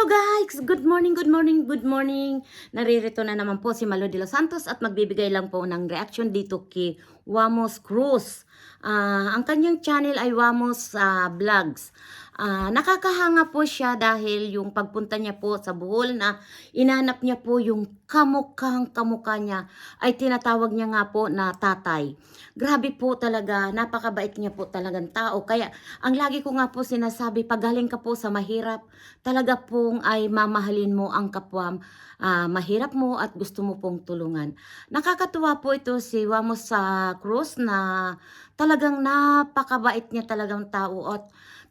Hello guys! Good morning, good morning, good morning. Naririto na naman po si Malo de los Santos at magbibigay lang po ng reaction dito kay Wamos Cruz. Ah, ang kanyang channel ay Wamos ah, Vlogs. Ah, nakakahanga po siya dahil yung pagpunta niya po sa Bohol na inanap niya po yung kamukhang kamukha niya ay tinatawag niya nga po na tatay. Grabe po talaga, napakabait niya po talagang tao. Kaya ang lagi ko nga po sinasabi, pag galing ka po sa mahirap, talaga pong ay mamahalin mo ang kapwa ah, mahirap mo at gusto mo pong tulungan. Nakakatuwa po ito si Wamos sa Cruz na talagang napakabait niya talagang tao at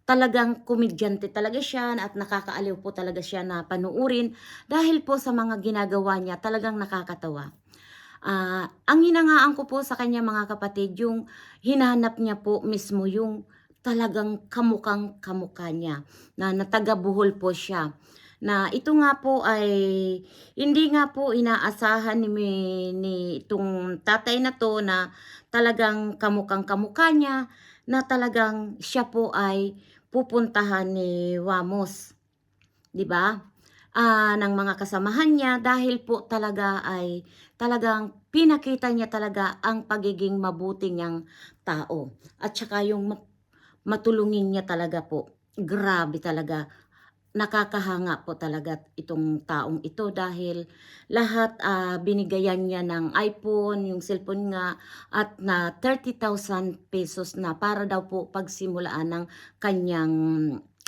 talagang komedyante talaga siya at nakakaaliw po talaga siya na panuurin dahil po sa mga ginagawa niya talagang nakakatawa. Ah, ang hinangaan ko po sa kanya mga kapatid, yung hinanap niya po mismo yung talagang kamukang kamukha niya na nataga Bohol po siya. Na ito nga po ay hindi nga po inaasahan ni, ni itong tatay na to na talagang kamukang kamukha niya na talagang siya po ay pupuntahan ni Wamos. 'Di ba? Ah, ng mga kasamahan niya dahil po talaga ay talagang pinakita niya talaga ang pagiging mabuti niyang tao. At saka yung ma- matulungin niya talaga po. Grabe talaga. Nakakahanga po talaga itong taong ito dahil lahat ah, binigayan niya ng iPhone, yung cellphone nga at na 30,000 pesos na para daw po pagsimulaan ng kanyang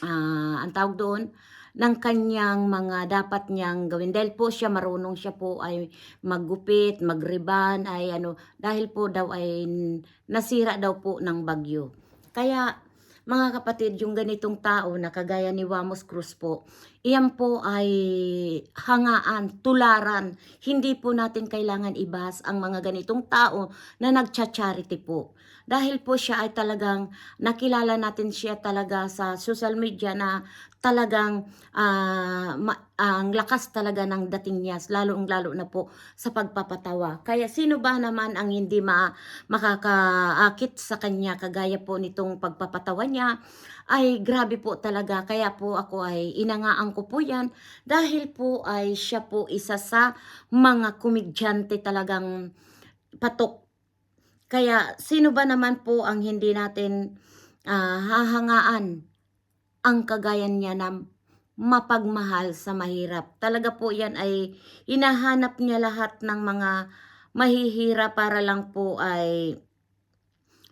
ah, ang tawag doon ng kanyang mga dapat niyang gawin dahil po siya marunong siya po ay maggupit, magriban ay ano dahil po daw ay nasira daw po ng bagyo. Kaya mga kapatid, yung ganitong tao na kagaya ni Wamos Cruz po, iyan po ay hangaan, tularan. Hindi po natin kailangan ibas ang mga ganitong tao na nagcha-charity po. Dahil po siya ay talagang nakilala natin siya talaga sa social media na talagang ah, ma- ang lakas talaga ng dating niya, lalong lalo na po sa pagpapatawa. Kaya sino ba naman ang hindi ma makakaakit sa kanya kagaya po nitong pagpapatawa niya ay grabe po talaga. Kaya po ako ay inangaan ko po yan dahil po ay siya po isa sa mga komedyante talagang patok. Kaya sino ba naman po ang hindi natin ah, hahangaan ang kagayan niya na mapagmahal sa mahirap. Talaga po yan ay hinahanap niya lahat ng mga mahihira para lang po ay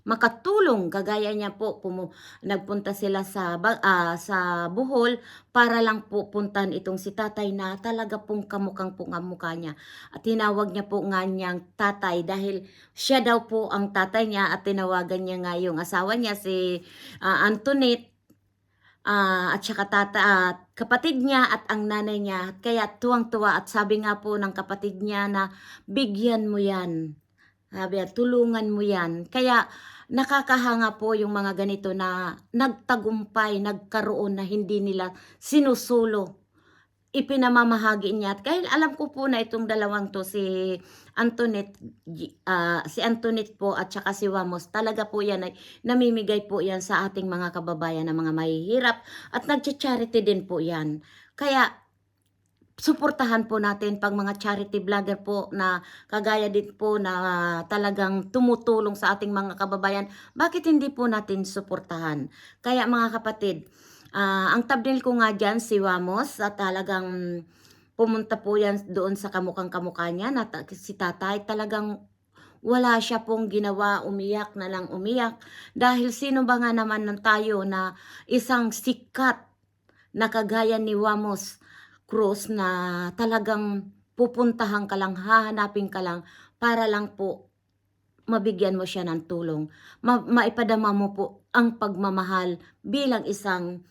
makatulong kagaya niya po pumu- nagpunta sila sa ah, sa Bohol para lang po puntan itong si tatay na talaga pong kamukhang po ang mukha niya. At tinawag niya po nga niyang tatay dahil siya daw po ang tatay niya at tinawagan niya nga yung asawa niya si ah, Antoinette ah, at saka tata at kapatid niya at ang nanay niya. Kaya tuwang-tuwa at sabi nga po ng kapatid niya na bigyan mo yan. Sabi tulungan mo yan. Kaya nakakahanga po yung mga ganito na nagtagumpay, nagkaroon na hindi nila sinusulo ipinamamahagi niya. At kahit alam ko po na itong dalawang to, si Antoinette, ah, si Antoinette po at saka si Wamos, talaga po yan ay namimigay po yan sa ating mga kababayan na mga mahihirap at nagcha-charity din po yan. Kaya suportahan po natin pag mga charity vlogger po na kagaya din po na talagang tumutulong sa ating mga kababayan, bakit hindi po natin suportahan? Kaya mga kapatid, ah, ang thumbnail ko nga dyan si Wamos at talagang pumunta po yan doon sa kamukhang kamukha niya na si tatay talagang wala siya pong ginawa, umiyak na lang umiyak. Dahil sino ba nga naman ng tayo na isang sikat na kagaya ni Wamos Cruz na talagang pupuntahan ka lang, hahanapin ka lang para lang po mabigyan mo siya ng tulong. Ma- maipadama mo po ang pagmamahal bilang isang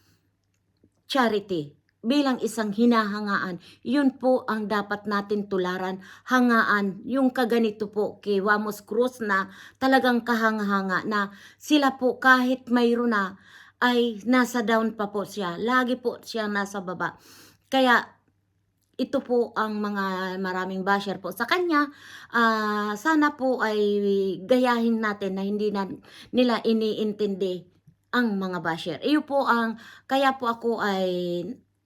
charity, bilang isang hinahangaan. Yun po ang dapat natin tularan, hangaan. Yung kaganito po kay Wamos Cruz na talagang kahanga-hanga na sila po kahit mayroon na ay nasa down pa po siya. Lagi po siya nasa baba. Kaya ito po ang mga maraming basher po sa kanya. Ah, sana po ay gayahin natin na hindi na, nila iniintindi ang mga basher. Iyo po ang, kaya po ako ay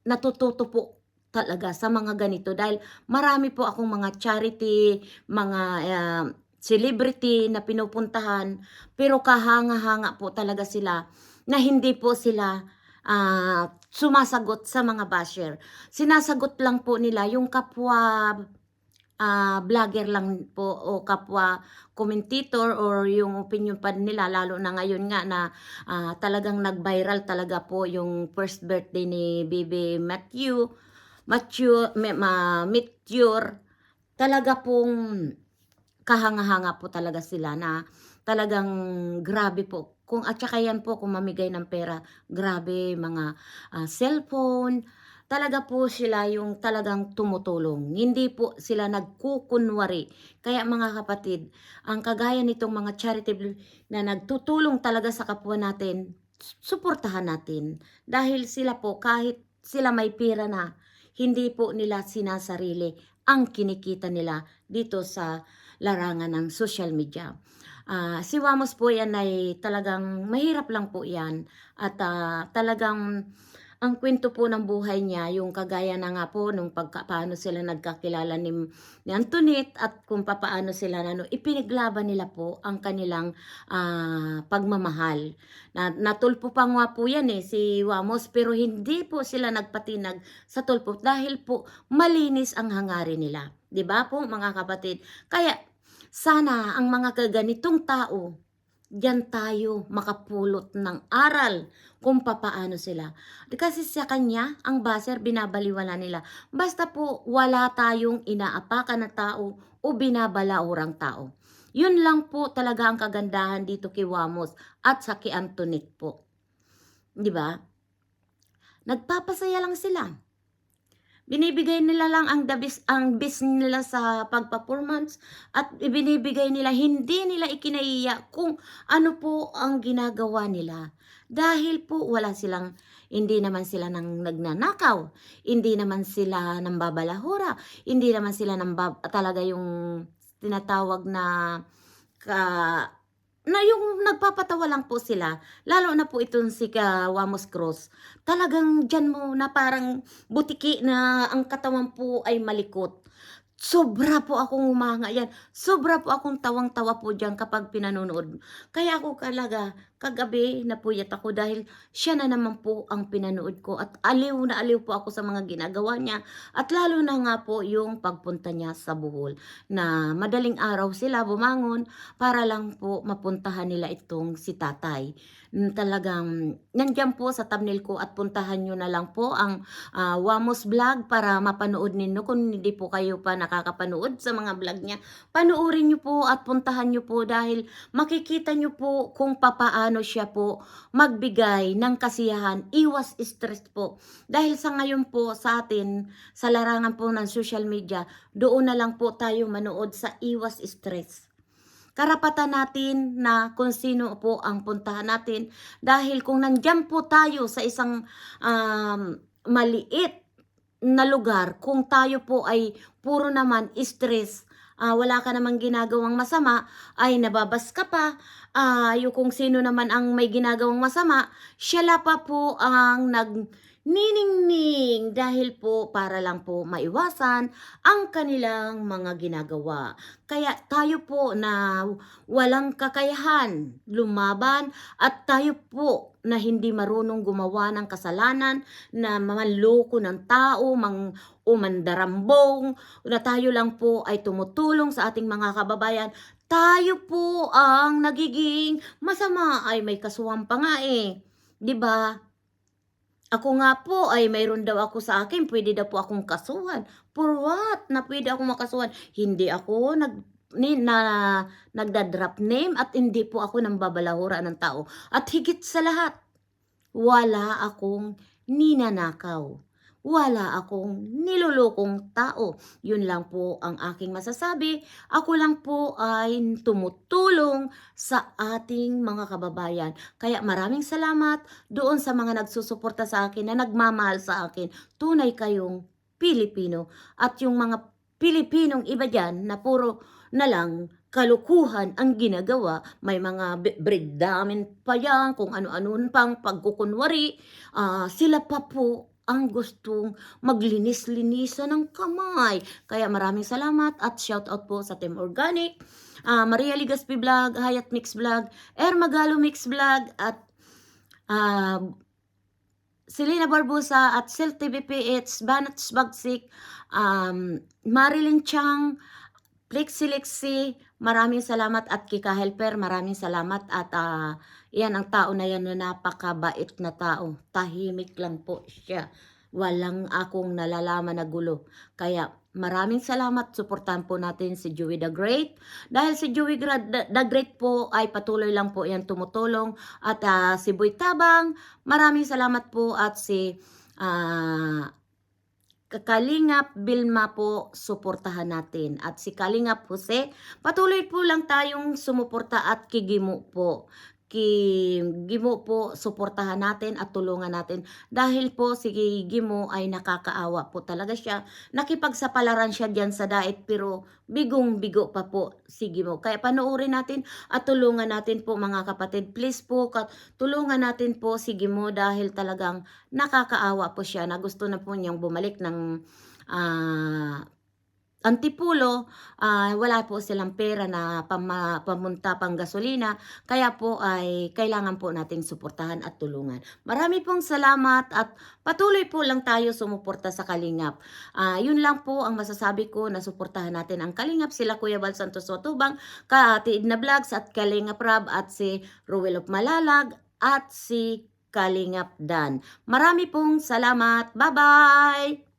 natututo po talaga sa mga ganito dahil marami po akong mga charity, mga ah, celebrity na pinupuntahan pero kahanga-hanga po talaga sila na hindi po sila ah, sumasagot sa mga basher. Sinasagot lang po nila yung kapwa ah, vlogger lang po o kapwa commentator or yung opinion pa nila lalo na ngayon nga na ah, talagang nag-viral talaga po yung first birthday ni Baby Matthew Matthew ma, Meteor talaga pong kahanga-hanga po talaga sila na talagang grabe po kung at saka yan po kung mamigay ng pera grabe mga ah, cellphone talaga po sila yung talagang tumutulong. Hindi po sila nagkukunwari. Kaya mga kapatid, ang kagaya nitong mga charitable na nagtutulong talaga sa kapwa natin, suportahan natin. Dahil sila po, kahit sila may pera na, hindi po nila sinasarili ang kinikita nila dito sa larangan ng social media. Ah, si Wamos po yan ay talagang mahirap lang po yan at ah, talagang ang kwento po ng buhay niya, yung kagaya na nga po nung pagka, paano sila nagkakilala ni, ni Antoinette at kung paano sila ano, ipinaglaban nila po ang kanilang ah, pagmamahal. Na, natulpo pa nga po yan eh, si Wamos, pero hindi po sila nagpatinag sa tulpo dahil po malinis ang hangarin nila. 'Di ba po mga kapatid? Kaya sana ang mga kaganitong tao, diyan tayo makapulot ng aral kung papaano sila. Kasi sa kanya, ang baser binabaliwala nila. Basta po wala tayong inaapakan na tao o binabalaurang tao. Yun lang po talaga ang kagandahan dito kay Wamos at sa kay Antoinette po. Di ba? Nagpapasaya lang sila. Binibigay nila lang ang dabis ang bis nila sa pagperformance at ibinibigay nila hindi nila ikinaiya kung ano po ang ginagawa nila. Dahil po wala silang hindi naman sila nang nagnanakaw, hindi naman sila nang babalahura, hindi naman sila nang talaga yung tinatawag na ka na yung nagpapatawa lang po sila, lalo na po itong si Wamos Cross, talagang dyan mo na parang butiki na ang katawan po ay malikot. Sobra po akong umanga yan. Sobra po akong tawang-tawa po dyan kapag pinanonood. Kaya ako kalaga, kagabi napuyat ako dahil siya na naman po ang pinanood ko at aliw na aliw po ako sa mga ginagawa niya at lalo na nga po yung pagpunta niya sa Bohol na madaling araw sila bumangon para lang po mapuntahan nila itong si tatay. Mm, Talagang nandyan po sa thumbnail ko at puntahan nyo na lang po ang ah, Wamos Vlog para mapanood ninyo kung hindi po kayo pa nakakapanood sa mga vlog niya. Panoorin nyo po at puntahan nyo po dahil makikita nyo po kung papaano siya po magbigay ng kasiyahan, iwas stress po. Dahil sa ngayon po sa atin, sa larangan po ng social media, doon na lang po tayo manood sa iwas stress karapatan natin na kung sino po ang puntahan natin dahil kung nandyan po tayo sa isang um, maliit na lugar kung tayo po ay puro naman stress ah, wala ka namang ginagawang masama ay nababas ka pa. Ah, yung kung sino naman ang may ginagawang masama siya la pa po ang nag niningning dahil po para lang po maiwasan ang kanilang mga ginagawa. Kaya tayo po na walang kakayahan lumaban at tayo po na hindi marunong gumawa ng kasalanan, na manloko ng tao, mang umandarambong, na tayo lang po ay tumutulong sa ating mga kababayan, tayo po ang nagiging masama ay may kasuhan pa nga eh. 'Di ba? Ako nga po ay mayroon daw ako sa akin, pwede daw po akong kasuhan. For what? Na pwede akong makasuhan. Hindi ako nag ni, na nagda-drop name at hindi po ako nang babalahura ng tao. At higit sa lahat, wala akong ninanakaw. Wala akong nilulukong tao. Yun lang po ang aking masasabi. Ako lang po ay tumutulong sa ating mga kababayan. Kaya maraming salamat doon sa mga nagsusuporta sa akin na nagmamahal sa akin. Tunay kayong Pilipino. At yung mga Pilipinong iba dyan na puro na lang kalukuhan ang ginagawa. May mga breakdown pa yan, kung ano-ano pang pagkukunwari. Ah, sila pa po ang gustong maglinis-linisan ng kamay. Kaya maraming salamat at shout out po sa Team Organic, ah, Maria Ligaspi Vlog, Hayat Mix Vlog, Air Magalo Mix Vlog at ah, Selena Barbosa at Sil TVPH, Banats Bagsik, um, Marilyn Chang, Lexi Lexi, maraming salamat at Kika Helper, maraming salamat at ah, yan ang tao na yan na napakabait na tao. Tahimik lang po siya. Walang akong nalalaman na gulo. Kaya maraming salamat. Suportahan po natin si Joey the Great. Dahil si Joey the Great po ay patuloy lang po yan tumutulong. At ah, si Boy Tabang, maraming salamat po. At si ah, Kalingap Bilma po, suportahan natin. At si Kalingap Jose, patuloy po lang tayong sumuporta at kigimo po. Kigimo po, suportahan natin at tulungan natin. Dahil po si Gimo ay nakakaawa po talaga siya. Nakipagsapalaran siya dyan sa diet pero bigong-bigo pa po si Gimo. Kaya panoorin natin at tulungan natin po mga kapatid. Please po, kat- tulungan natin po si Gimo dahil talagang nakakaawa po siya na gusto na po niyang bumalik ng ah, Antipulo, ah, wala po silang pera na pama, pamunta pang gasolina, kaya po ay kailangan po nating suportahan at tulungan. Marami pong salamat at patuloy po lang tayo sumuporta sa Kalingap. Ah, yun lang po ang masasabi ko na suportahan natin ang Kalingap, sila Kuya Bal Santos Watubang, Katiid na Vlogs at Kalingap Rab at si Ruel of Malalag at si Kalingap Dan. Marami pong salamat. Bye-bye!